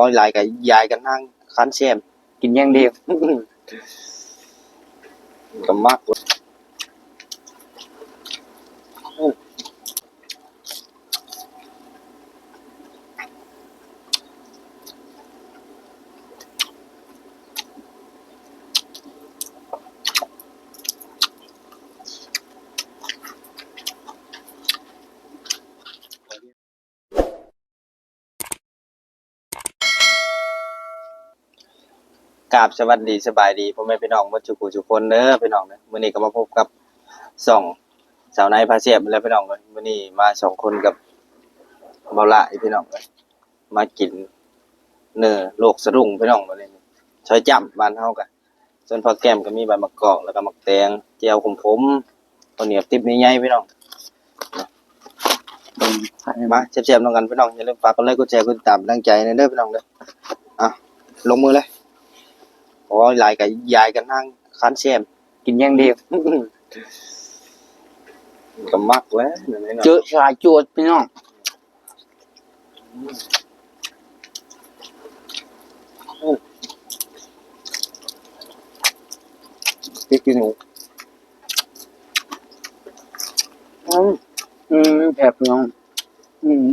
ว่าหลายกับยายกันนั่งคันแซมกินอย่างเดียว ก็มาก กราบสวัสดีสบายดีพ่อแม่พี่น้องเมื่อจุกุจุกคนเด้อพี่น้องเด้อมื้อนี้ก็มาพบกับสองสาวนายพาเสียบแล้วพี่น้องเอ้ยมื้อนี้มาสองคนกับเบาละอีพี่น้องเอ้ยมากินเนื้อโลกสะดุ้งพี่น้องมื้อนี้ซอยจ้ำบ้านเฮากันส่วนผักแก้มก็มีใบมะกอกแล้วก็มะแตงเจียวขมผมข้าวเหนียวติ๊บใหญ่ๆพี่น้องมาเจ็บๆน้องกันพี่น้องอย่าลืมฝากกดไลค์กดแชร์กดติดตามดังใจในเด้อพี่น้องเด้ออะลงมือเลย โอ้ยหลายกับยายกันนั่งคันแซมกินอย่างเดียวก็มักแล้วนั่นแหละเจอชายจวดพี่น้องพริกขี้หนูอืมอืมแผบพี่น้อง อืม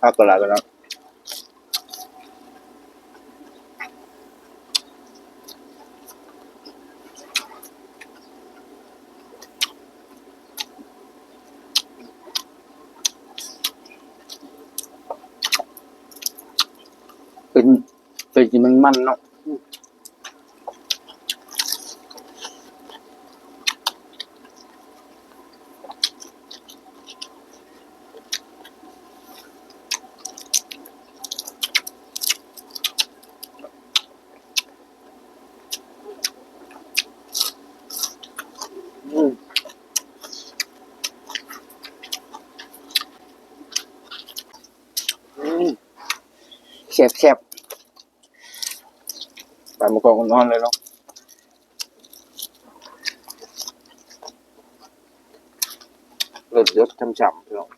พักก็หลาดกันแล้วเป็นเป็นที่มันมันเนาะ แซ่บแซ่บใบมะกอกนอนเลยเนาะเลือดยศช้ำๆพี่น้อง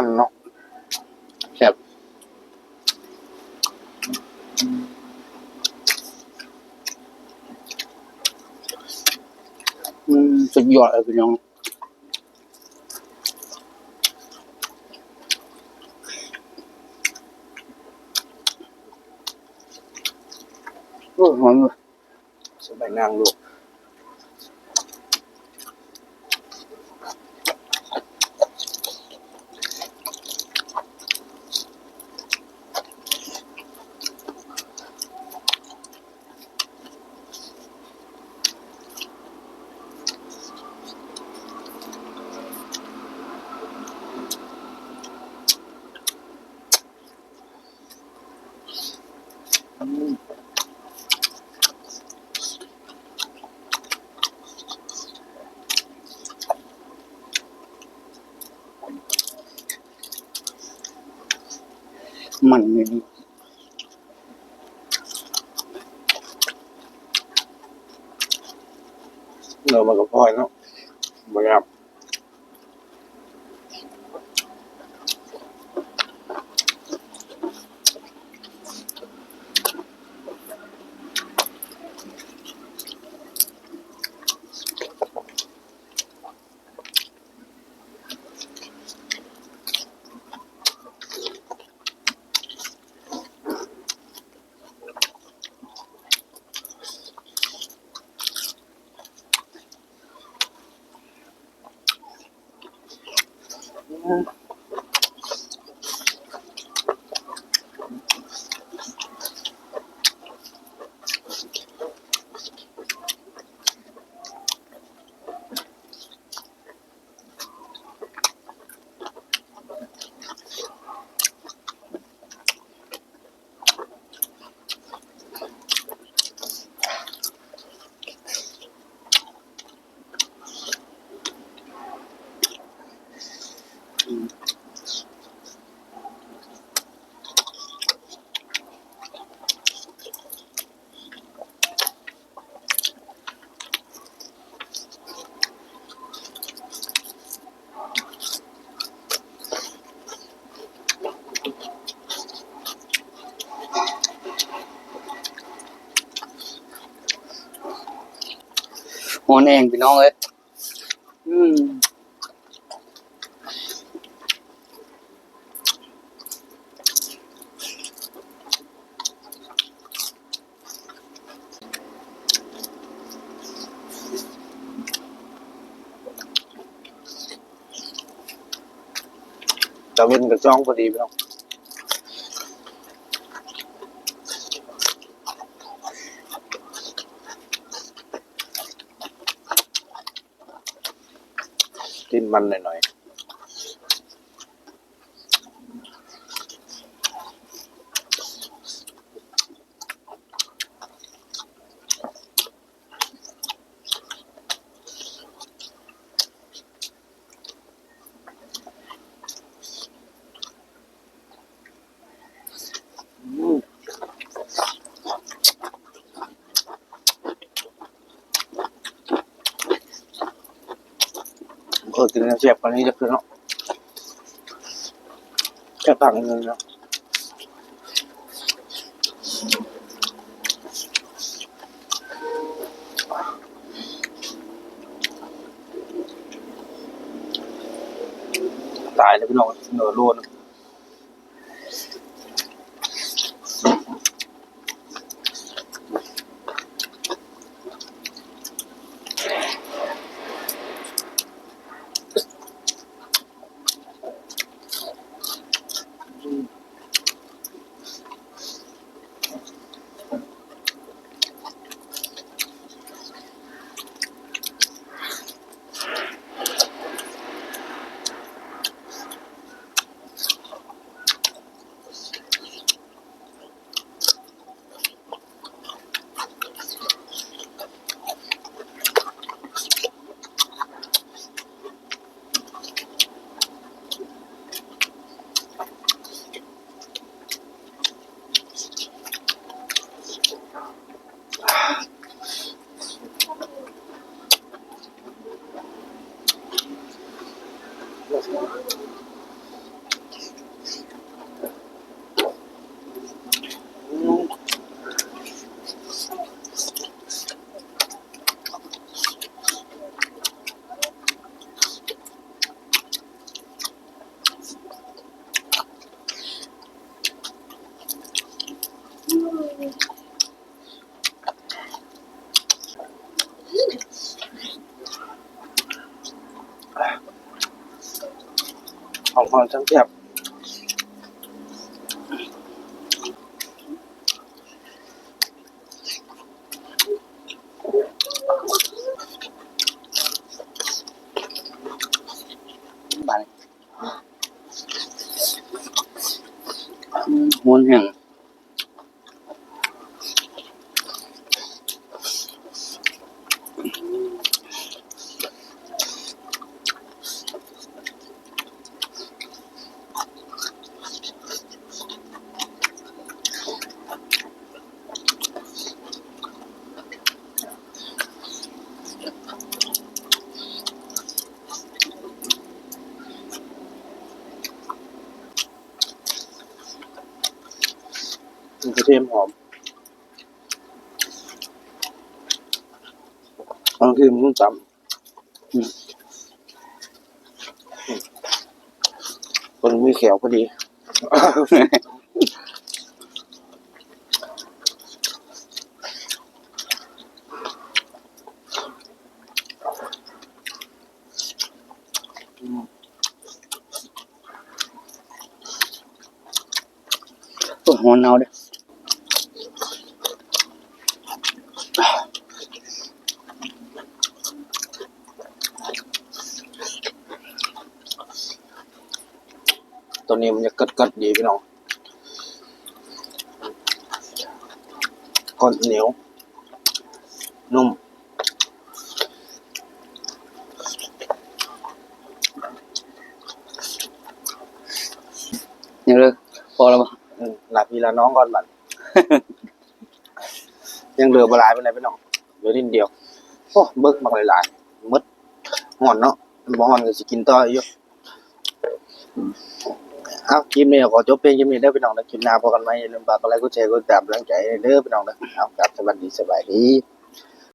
มันเนาะแซ่บอืมสุดยอดเลยพี่น้องโอ้หอมเลยสบายนางลูก มันเลยนี่เนื้อมันก็พลอยเนาะบางครับ หัวแนงพี่น้องเอ้ยอืมจะเว้นกับจ้องพอดีพี่น้อง มันหน่อย ๆก็กินเสียบกว่านี้จะคือเนาะแค่ต่างเงินเนาะตายแล้วพี่น้องเหนือโลน Wow. ของความจังเสียบบานอืมหัวแห้ง กระเทียมหอมบางทีมันต้จำคนมีแขวก็ดี tôi muốn nào đấy ตัวนี้มันจะกึดกึดๆดีพี่น้องก้นเหนียว นุ่มยังเลยพอแล้วบ่อืมหลับพี่ละน้องก่อนบัด ยังเหลือบหลายไปไหนใดพี่น้องเหลือนิดเดียวโอ้เบิกมากหลายๆหมดห่อนเนาะบ่ห่อนก็สิกินต่ออยู่ เอาคลิปนี้ขอจบเพียงคลิปนี้เด้อพี่น้องนะคลิปหน้าพบกันไหมอย่าลืมฝากกดไลค์กดแชร์กดติดตามกำลังใจเด้อพี่น้องนะเอากลับสวัสดีสบายดี